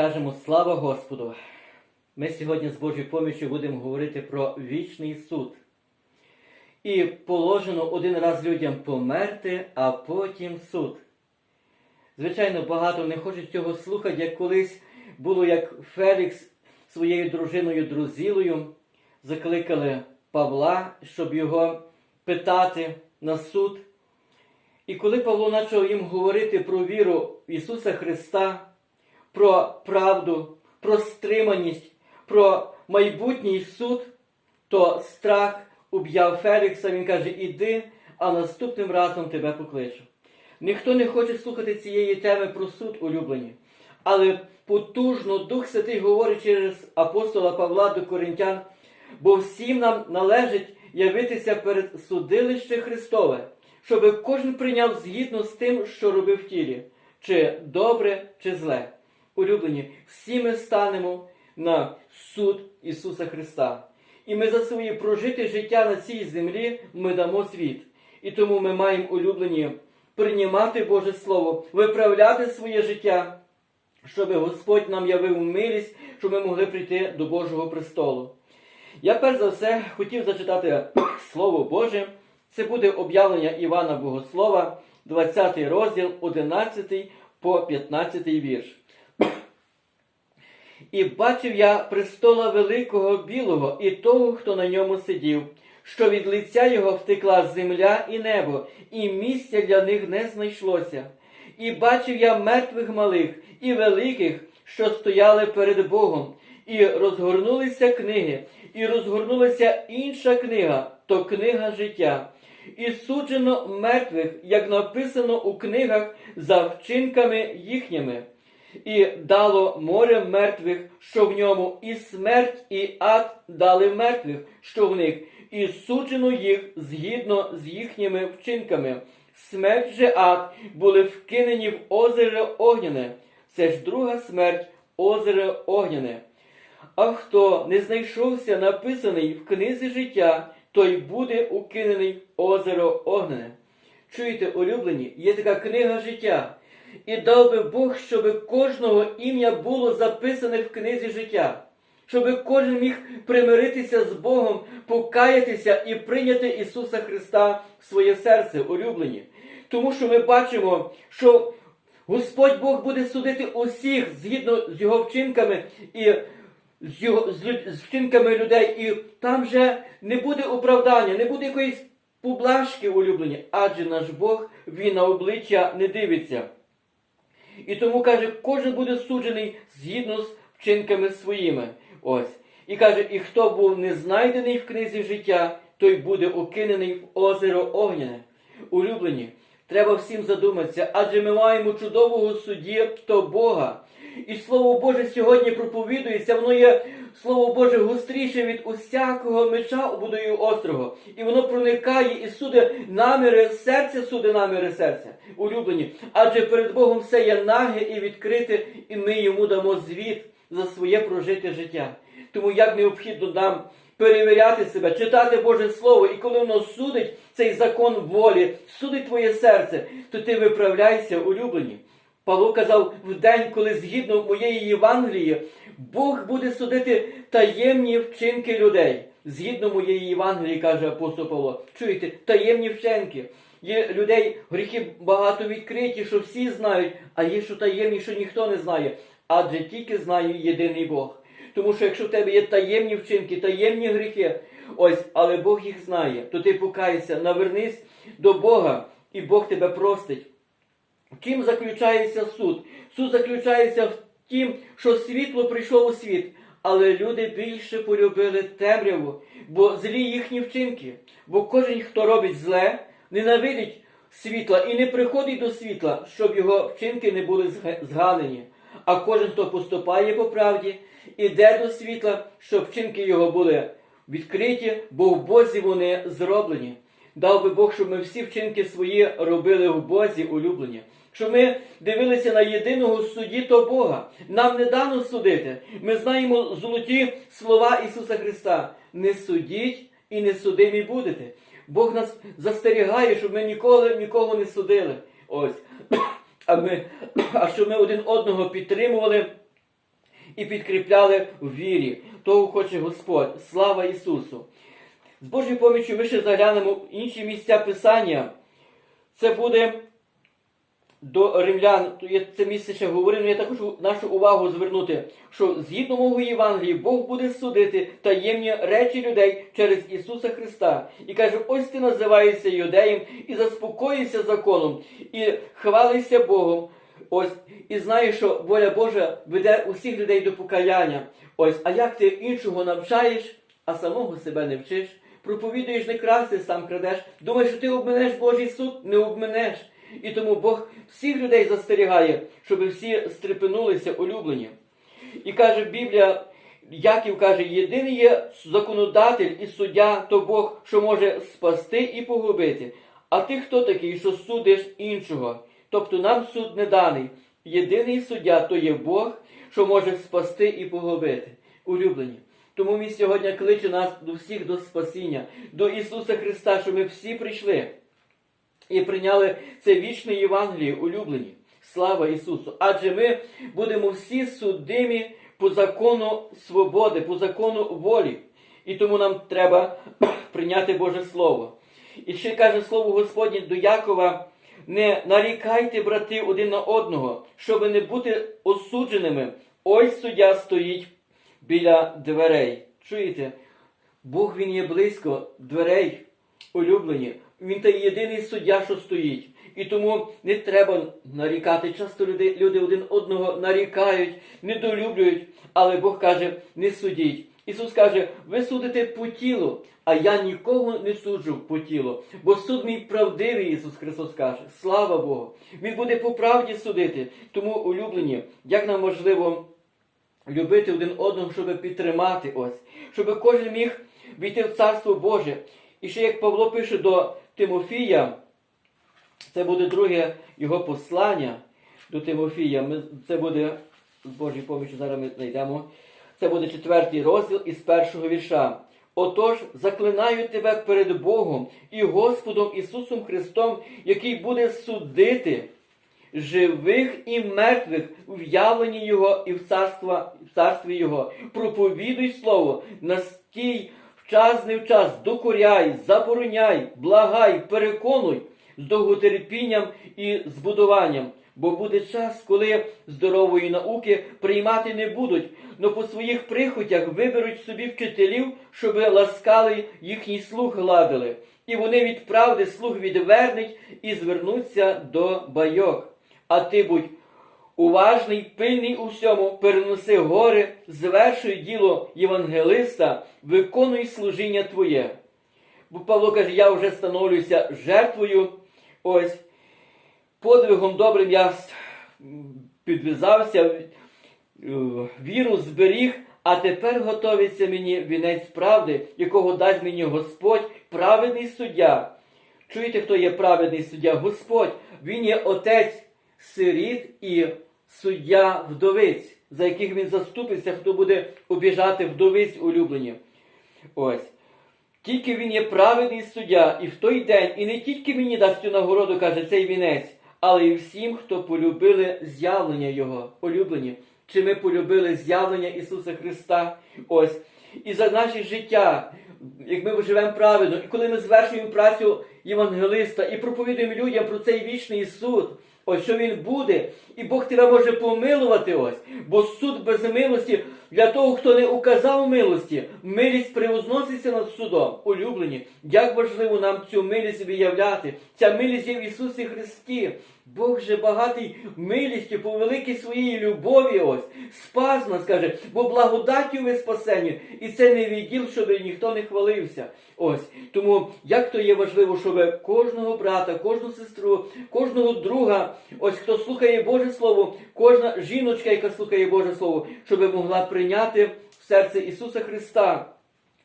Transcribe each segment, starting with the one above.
Скажемо слава Господу! Ми сьогодні з Божою поміччю будемо говорити про вічний суд. І положено один раз людям померти, а потім суд. Звичайно, багато не хочуть цього слухати, як колись було, як Фелікс своєю дружиною Друзілою закликали Павла, щоб його питати на суд. І коли Павло почав їм говорити про віру в Ісуса Христа, про правду, про стриманість, про майбутній суд, то страх уб'яв Фелікса. Він каже: Іди, а наступним разом тебе покличу. Ніхто не хоче слухати цієї теми про суд улюблені. Але потужно Дух Святий говорить через апостола Павла до Коринтян, бо всім нам належить явитися перед судилище Христове, щоб кожен прийняв згідно з тим, що робив в тілі, чи добре, чи зле. Улюблені, всі ми станемо на суд Ісуса Христа. І ми за своє прожите життя на цій землі ми дамо світ. І тому ми маємо улюблені приймати Боже Слово, виправляти своє життя, щоб Господь нам явив милість, щоб ми могли прийти до Божого престолу. Я перш за все хотів зачитати Слово Боже. Це буде об'явлення Івана Богослова, 20 розділ, 11 по 15 вірш. І бачив я престола великого білого і того, хто на ньому сидів, що від лиця його втекла земля і небо, і місця для них не знайшлося. І бачив я мертвих малих і великих, що стояли перед Богом, і розгорнулися книги, і розгорнулася інша книга, то книга життя. І суджено мертвих, як написано у книгах, за вчинками їхніми. І дало море мертвих, що в ньому, і смерть, і ад дали мертвих, що в них, і суджено їх згідно з їхніми вчинками. Смерть же ад були вкинені в озеро Огняне. Це ж друга смерть, озеро Огняне. А хто не знайшовся написаний в книзі життя, той буде укинений озеро Огняне. Чуєте, улюблені, є така книга життя. І дав би Бог, щоб кожного ім'я було записане в книзі життя, щоб кожен міг примиритися з Богом, покаятися і прийняти Ісуса Христа в своє серце, улюблені. Тому що ми бачимо, що Господь Бог буде судити усіх згідно з його вчинками і з, його, з, люд- з вчинками людей, і там вже не буде оправдання, не буде якоїсь поблажки улюблені, адже наш Бог він на обличчя не дивиться. І тому каже, кожен буде суджений згідно з вчинками своїми. Ось. І каже, і хто був не знайдений в книзі життя, той буде укинений в озеро Огняне. Улюблені, треба всім задуматися, адже ми маємо чудового судді то Бога. І Слово Боже сьогодні проповідується, воно є Слово Боже гостріше від усякого меча обудою острого. І воно проникає і суде наміри серця, суде наміри серця. Улюблені. Адже перед Богом все є наге і відкрите, і ми йому дамо звіт за своє прожите життя. Тому як необхідно нам перевіряти себе, читати Боже Слово, і коли воно судить цей закон волі, судить твоє серце, то ти виправляйся, улюблені. Павло казав в день, коли згідно моєї Євангелії, Бог буде судити таємні вчинки людей. Згідно моєї Євангелії, каже апостол Павло. Чуєте, таємні вчинки. Є людей гріхи багато відкриті, що всі знають, а є що таємні, що ніхто не знає. Адже тільки знає єдиний Бог. Тому що якщо в тебе є таємні вчинки, таємні гріхи, ось, але Бог їх знає, то ти покайся, навернись до Бога, і Бог тебе простить. В чим заключається суд? Суд заключається в тім, що світло прийшло у світ, але люди більше полюбили темряву, бо злі їхні вчинки. Бо кожен, хто робить зле, ненавидить світла і не приходить до світла, щоб його вчинки не були зга- зганені. А кожен, хто поступає по правді, іде до світла, щоб вчинки його були відкриті, бо в Бозі вони зроблені. Дав би Бог, щоб ми всі вчинки свої робили в Бозі улюблені. Щоб ми дивилися на єдиного судді то Бога. Нам не дано судити. Ми знаємо золоті слова Ісуса Христа. Не судіть і не судимі будете. Бог нас застерігає, щоб ми ніколи нікого не судили. Ось. А ми, а щоб ми один одного підтримували і підкріпляли в вірі. Того хоче Господь. Слава Ісусу! З Божою поміччю ми ще заглянемо в інші місця Писання. Це буде до римлян, то я це місце ще говорив, але я також нашу увагу звернути, що згідно мого Євангелії Бог буде судити таємні речі людей через Ісуса Христа. І каже, ось ти називаєшся юдеєм і заспокоїшся законом, і хвалишся Богом. Ось, і знаєш, що воля Божа веде усіх людей до покаяння. Ось, а як ти іншого навчаєш, а самого себе не вчиш? Проповідуєш не красти, сам крадеш. Думаєш, що ти обминеш Божий суд, не обминеш. І тому Бог всіх людей застерігає, щоб всі стрепенулися улюблені. І каже Біблія, Яків каже, єдиний є законодатель і суддя, то Бог, що може спасти і погубити. А ти хто такий, що судиш іншого? Тобто нам суд не даний. Єдиний суддя то є Бог, що може спасти і погубити. Улюблені. Тому Він сьогодні кличе нас до всіх до спасіння, до Ісуса Христа, що ми всі прийшли і прийняли це вічне Євангеліє, улюблені. Слава Ісусу! Адже ми будемо всі судимі по закону свободи, по закону волі. І тому нам треба прийняти Боже Слово. І ще каже Слово Господнє до Якова: не нарікайте, брати, один на одного, щоб не бути осудженими. Ось суддя стоїть біля дверей. Чуєте? Бог він є близько дверей, улюблені. Він той єдиний суддя, що стоїть. І тому не треба нарікати. Часто люди, люди один одного нарікають, недолюблюють, але Бог каже, не судіть. Ісус каже, ви судите по тілу, а я нікого не суджу по тілу. Бо суд мій правдивий, Ісус Христос каже. Слава Богу! Він буде по правді судити. Тому, улюблені, як нам можливо любити один одного, щоб підтримати ось, щоб кожен міг війти в Царство Боже. І ще як Павло пише до Тимофія, це буде друге його послання до Тимофія. Ми, це буде з Божою помічю, зараз ми знайдемо. Це буде четвертий розділ із першого вірша. Отож, заклинаю тебе перед Богом і Господом Ісусом Христом, який буде судити живих і мертвих в явленні Його і в, в царстві Його. Проповідуй Слово, настій час не в час, докоряй, забороняй, благай, переконуй з довготерпінням і збудуванням. Бо буде час, коли здорової науки приймати не будуть, но по своїх прихотях виберуть собі вчителів, щоб ласкали їхній слух гладили. І вони від правди слух відвернуть і звернуться до байок. А ти будь уважний, пильний у всьому, переноси гори, звершуй діло євангелиста, виконуй служіння твоє. Бо Павло каже, я вже становлюся жертвою. Ось подвигом добрим я підв'язався, е, віру зберіг, а тепер готовиться мені вінець правди, якого дасть мені Господь, праведний суддя. Чуєте, хто є праведний суддя? Господь, Він є отець сиріт і суддя вдовиць, за яких він заступиться, хто буде обіжати вдовиць улюблені. Ось. Тільки він є праведний суддя, і в той день, і не тільки мені дасть цю нагороду, каже цей вінець, але й всім, хто полюбили з'явлення Його, улюблені. Чи ми полюбили з'явлення Ісуса Христа? Ось. І за наше життя, як ми живемо правильно, і коли ми звершуємо працю євангелиста і проповідуємо людям про цей вічний суд, ось що він буде, і Бог тебе може помилувати ось, бо суд без милості для того, хто не указав милості, милість превозноситься над судом. Улюблені, як важливо нам цю милість виявляти. Ця милість є в Ісусі Христі. Бог же багатий милістю по великій своїй любові ось, спас нас, каже, бо благодаттю ви спасені, і це не відділ, щоб ніхто не хвалився. Ось. Тому як то є важливо, щоб кожного брата, кожну сестру, кожного друга, ось хто слухає Боже Слово, кожна жіночка, яка слухає Боже Слово, щоб могла прийняти в серце Ісуса Христа.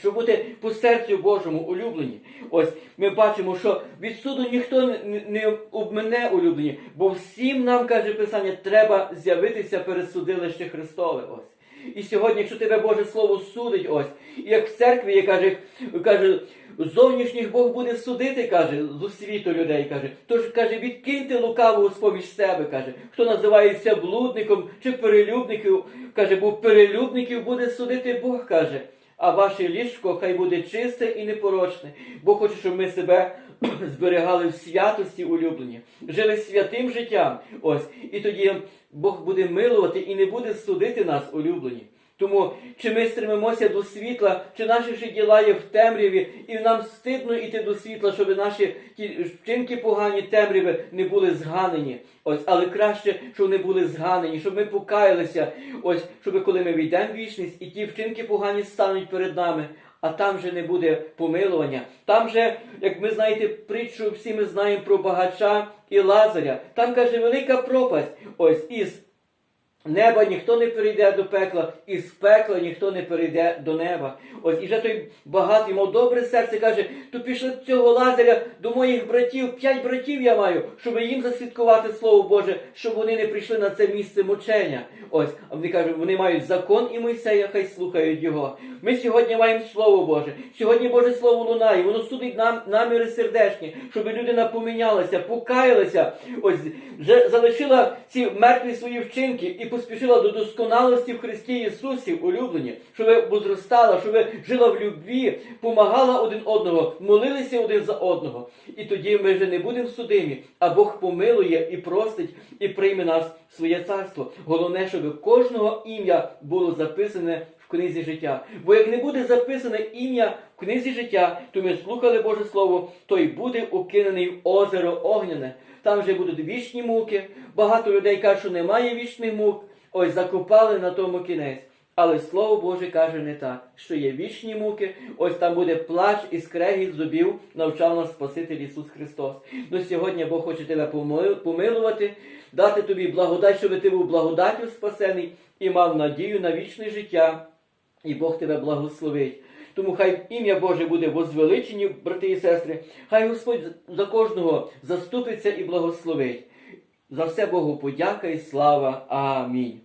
Щоб бути по серцю Божому улюблені. Ось ми бачимо, що від суду ніхто не, не обмене улюблені, бо всім нам, каже Писання, треба з'явитися перед судилище Христове. Ось. І сьогодні, якщо тебе Боже Слово судить, ось, як в церкві є, каже, каже, зовнішніх Бог буде судити, каже, з освіту людей, каже. Тож каже, відкиньте лукаву з-поміж себе, каже, хто називається блудником чи перелюбників, каже, бо перелюбників буде судити Бог, каже. А ваше ліжко хай буде чисте і непорочне. Бог хоче, щоб ми себе зберігали в святості улюблені, жили святим життям. Ось, і тоді Бог буде милувати і не буде судити нас улюблені. Тому чи ми стремимося до світла, чи наші ж діла є в темряві, і нам стидно йти до світла, щоб наші ті вчинки погані темряви не були зганені. Ось, але краще, щоб вони були зганені, щоб ми покаялися. Ось, щоб коли ми війдемо в вічність, і ті вчинки погані стануть перед нами. А там же не буде помилування. Там же, як ми знаєте, притчу всі ми знаємо про багача і Лазаря. Там каже велика пропасть. Ось із Неба ніхто не перейде до пекла, і з пекла ніхто не перейде до неба. Ось і вже той багатий, мав добре серце, каже, то пішли цього лазаря до моїх братів, п'ять братів я маю, щоб їм засвідкувати Слово Боже, щоб вони не прийшли на це місце мучення. Ось, а вони кажуть, вони мають закон і Мойсея, хай слухають його. Ми сьогодні маємо Слово Боже. Сьогодні Боже Слово лунає, воно судить нам наміри сердечні, щоб людина помінялася, покаялася, ось вже залишила ці мертві свої вчинки і поспішила до досконалості в Христі Ісусі, улюблені, щоб возростала, щоб жила в любві, помагала один одного, молилися один за одного. І тоді ми вже не будемо судимі, а Бог помилує і простить, і прийме нас в своє царство. Головне, щоб кожного ім'я було записане в книзі життя. Бо як не буде записане ім'я в книзі життя, то ми слухали Боже Слово, той буде укинений в озеро огняне. Там вже будуть вічні муки. Багато людей кажуть, що немає вічних мук. Ось закопали на тому кінець. Але Слово Боже каже не так, що є вічні муки, ось там буде плач і скрегіт зубів, навчав нас Спаситель Ісус Христос. Ну сьогодні Бог хоче тебе помилувати, дати тобі благодать, щоб ти був благодаттю спасений і мав надію на вічне життя, і Бог тебе благословить. Тому хай ім'я Боже буде возвеличені, брати і сестри, хай Господь за кожного заступиться і благословить. За все Богу подяка і слава. Амінь.